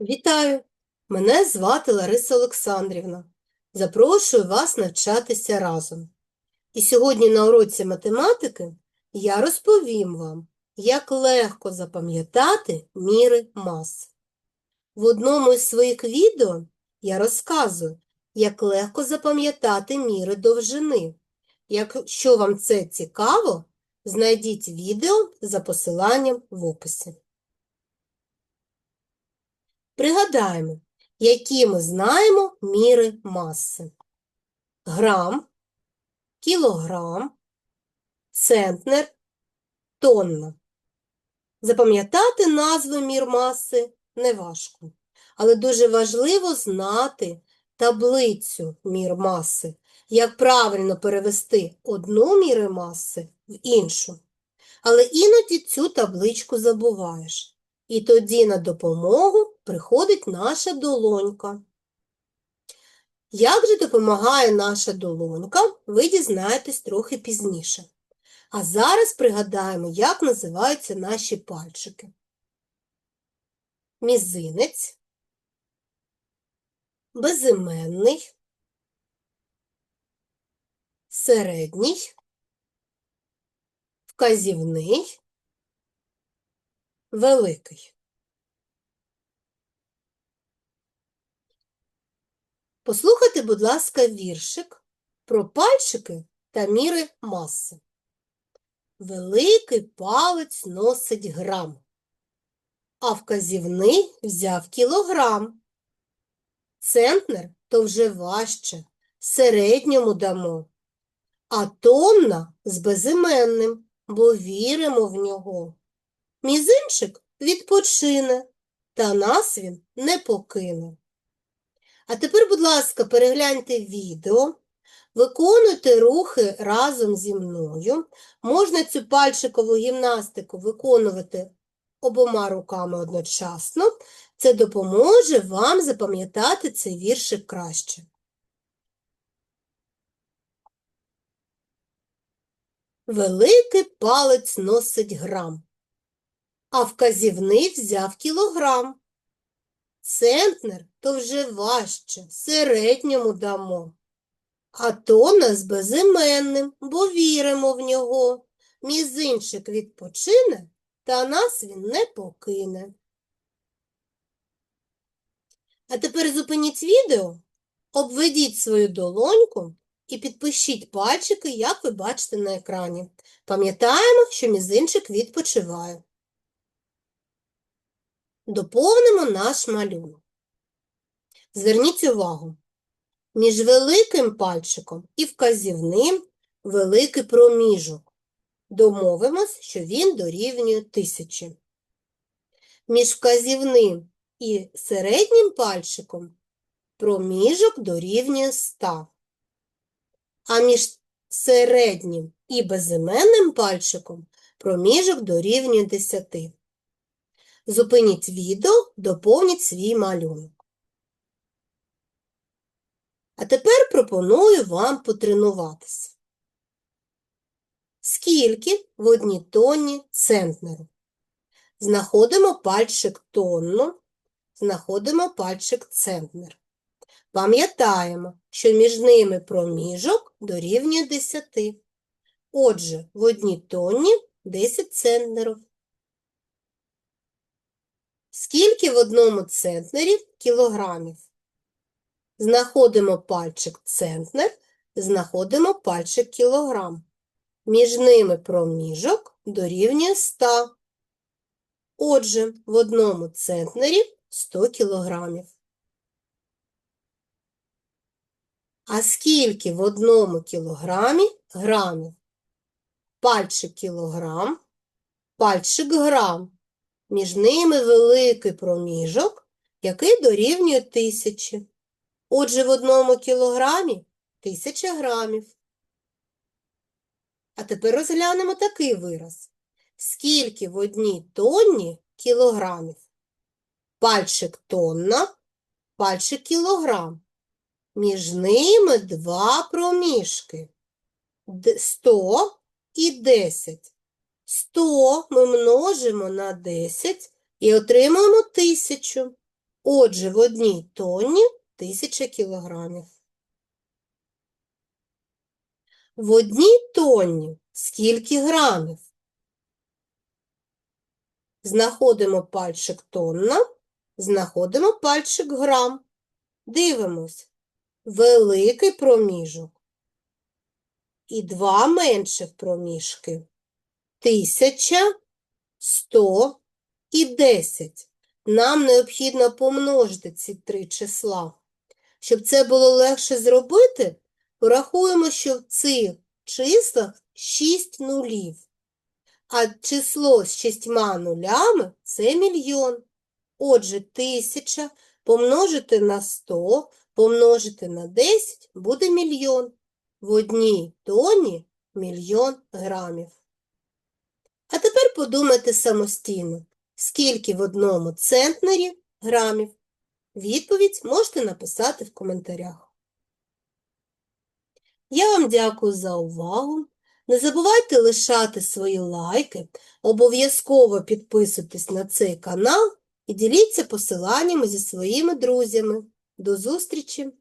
Вітаю! Мене звати Лариса Олександрівна. Запрошую вас навчатися разом. І сьогодні на уроці математики я розповім вам, як легко запам'ятати міри мас. В одному із своїх відео я розказую, як легко запам'ятати міри довжини. Якщо вам це цікаво, знайдіть відео за посиланням в описі. Пригадаємо, які ми знаємо міри маси. Грам, кілограм, центнер, тонна. Запам'ятати назви мір маси неважко, але дуже важливо знати таблицю мір маси, як правильно перевести одну міру маси в іншу. Але іноді цю табличку забуваєш. І тоді на допомогу приходить наша долонька. Як же допомагає наша долонька, ви дізнаєтесь трохи пізніше. А зараз пригадаємо, як називаються наші пальчики. Мізинець, безіменний, середній, вказівний, великий. Послухайте, будь ласка, віршик про пальчики та міри маси. Великий палець носить грам, а вказівний взяв кілограм. Центнер то вже важче, середньому дамо, а тонна з безіменним, бо віримо в нього. Мізинчик відпочине, та нас він не покине. А тепер, будь ласка, перегляньте відео, виконуйте рухи разом зі мною. Можна цю пальчикову гімнастику виконувати обома руками одночасно. Це допоможе вам запам'ятати цей віршик краще. Великий палець носить грам, а вказівний взяв кілограм. Центнер то вже важче, середньому дамо. А то нас безіменним, бо віримо в нього. Мізинчик відпочине, та нас він не покине. А тепер зупиніть відео, обведіть свою долоньку і підпишіть пальчики, як ви бачите на екрані. Пам'ятаємо, що мізинчик відпочиває. Доповнимо наш малюнок. Зверніть увагу, між великим пальчиком і вказівним великий проміжок. Домовимось, що він дорівнює тисячі. Між вказівним і середнім пальчиком проміжок дорівнює 100. А між середнім і безіменним пальчиком проміжок дорівнює 10. Зупиніть відео, доповніть свій малюнок. А тепер пропоную вам потренуватися. Скільки в одній тонні центнеру? Знаходимо пальчик тонну, знаходимо пальчик центнер. Пам'ятаємо, що між ними проміжок дорівнює 10. Отже, в одній тонні 10 центнерів. Скільки в одному центнері кілограмів? Знаходимо пальчик центнер, знаходимо пальчик кілограм. Між ними проміжок дорівнює 100. Отже, в одному центнері 100 кілограмів. А скільки в одному кілограмі грамів? Пальчик кілограм, пальчик грам. Між ними великий проміжок, який дорівнює тисячі. Отже, в одному кілограмі тисяча грамів. А тепер розглянемо такий вираз. Скільки в одній тонні кілограмів? Пальчик тонна, пальчик кілограм. Між ними два проміжки. 100 і 10. 100 ми множимо на 10 і отримаємо 1000. Отже, в одній тонні 1000 кілограмів. В одній тонні скільки грамів? Знаходимо пальчик тонна, знаходимо пальчик грам. Дивимось. Великий проміжок і два менших проміжки. Тисяча, сто і десять. Нам необхідно помножити ці три числа. Щоб це було легше зробити, порахуємо, що в цих числах 6 нулів. А число з шістьма нулями – це мільйон. Отже, тисяча помножити на 100, помножити на 10 буде мільйон. В одній тоні мільйон грамів. Подумайте самостійно, скільки в одному центнері грамів. Відповідь можете написати в коментарях. Я вам дякую за увагу. Не забувайте лишати свої лайки, обов'язково підписуйтесь на цей канал і діліться посиланнями зі своїми друзями. До зустрічі!